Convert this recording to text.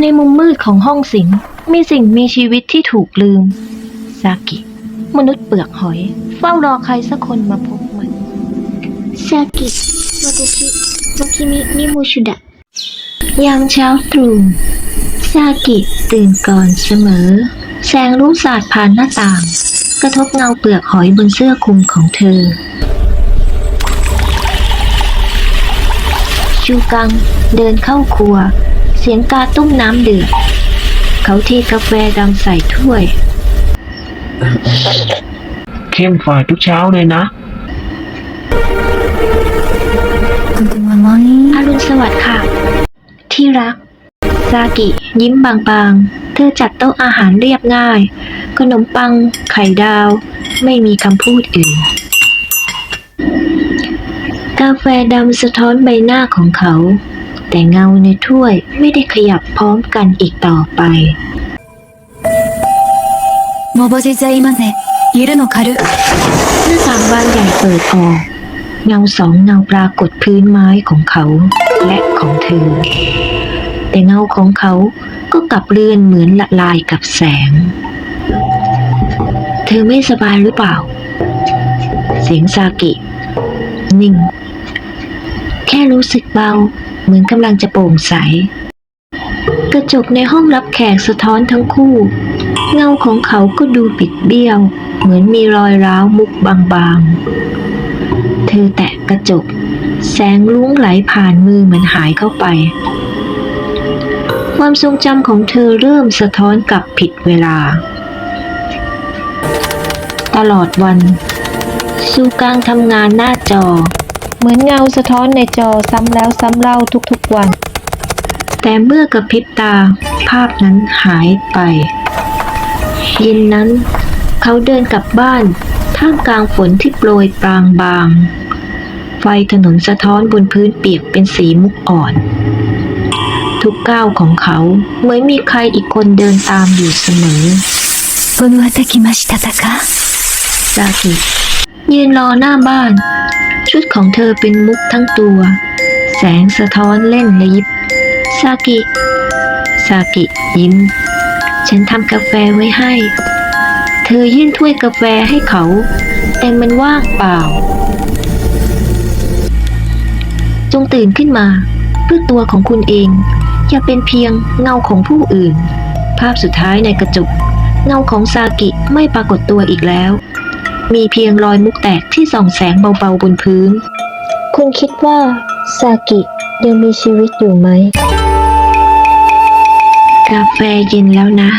ในมุมมืดของห้องสิงมีสิ่งมีชีวิตที่ถูกลืม ซากิ มนุษย์เปลือกหอย เฝ้ารอใครสักคนมาพบมัน ซากิวาตาชิวาคิมินิมูชุดะ ยามเช้าตรู่ซากิตื่นก่อนเสมอ แสงรุ่งสาดผ่านหน้าต่าง กระทบเงาเปลือกหอยบนเสื้อคลุมของเธอ ชูกังเดินเข้าครัว เสียงกาต้มน้ำเดือดเขาเทกาแฟดำใส่ถ้วย เข้มฝ่าทุกเช้าเลยนะ อรุณสวัสดิ์ค่ะ ที่รัก ซากิ ยิ้มบางๆ เธอจัดโต๊ะอาหารเรียบง่าย ขนมปัง ไข่ดาว ไม่มีคำพูดอื่น กาแฟดำสะท้อนใบหน้าของเขา แต่เงาในถ้วยไม่ได้ขยับพร้อมกันอีกต่อไปโมโบจิเจมาเนยิรุโนคารุหน้าต่างบานใหญ่เปิดออกเงาสองเงาปรากฏพื้นไม้ของเขาและของเธอ แต่เงาของเขาก็กลับเลือนเหมือนละลายกับแสง เธอไม่สบายหรือเปล่า เสียงซากิ นิ่ง รู้สึกเบา เหมือนกำลังจะโปร่งใส กระจกในห้องรับแขกสะท้อนทั้งคู่ เงาของเขาก็ดูปิดเบี้ยว เหมือนมีรอยร้าวมุกบางๆ เธอแตะกระจก แสงลุ้งไหลผ่านมือเหมือนหายเข้าไป ความทรงจำของเธอเริ่มสะท้อนกลับผิดเวลา ตลอดวันซูกังทำงานหน้าจอ เหมือนเงาสะท้อนในจอซ้ำแล้วซ้ำเล่าทุกๆวัน แต่เมื่อกระพริบตา ภาพนั้นหายไป เย็นนั้น เขาเดินกลับบ้าน ท่ามกลางฝนที่โปรยปรางบาง ไฟถนนสะท้อนบนพื้นเปียกเป็นสีมุกอ่อน ทุกก้าวของเขาเหมือนมีใครอีกคนเดินตามอยู่เสมอโอมว่าตะกิมาชิตะตะคะซากิยืนรอหน้าบ้าน ชุดของเธอเป็นมุกทั้งตัว แสงสะท้อนเล่นระยิบ ซากิ ซากิยิ้ม ฉันทำกาแฟไว้ให้ เธอยื่นถ้วยกาแฟให้เขา แต่มันว่างเปล่า จงตื่นขึ้นมาเพื่อตัวของคุณเอง อย่าเป็นเพียงเงาของผู้อื่น ภาพสุดท้ายในกระจก เงาของซากิไม่ปรากฏตัวอีกแล้ว มีเพียงรอยมุกแตกที่ส่องแสงเบาๆบนพื้น คุณคิดว่าซากิยังมีชีวิตอยู่ไหม กาแฟเย็นแล้วนะ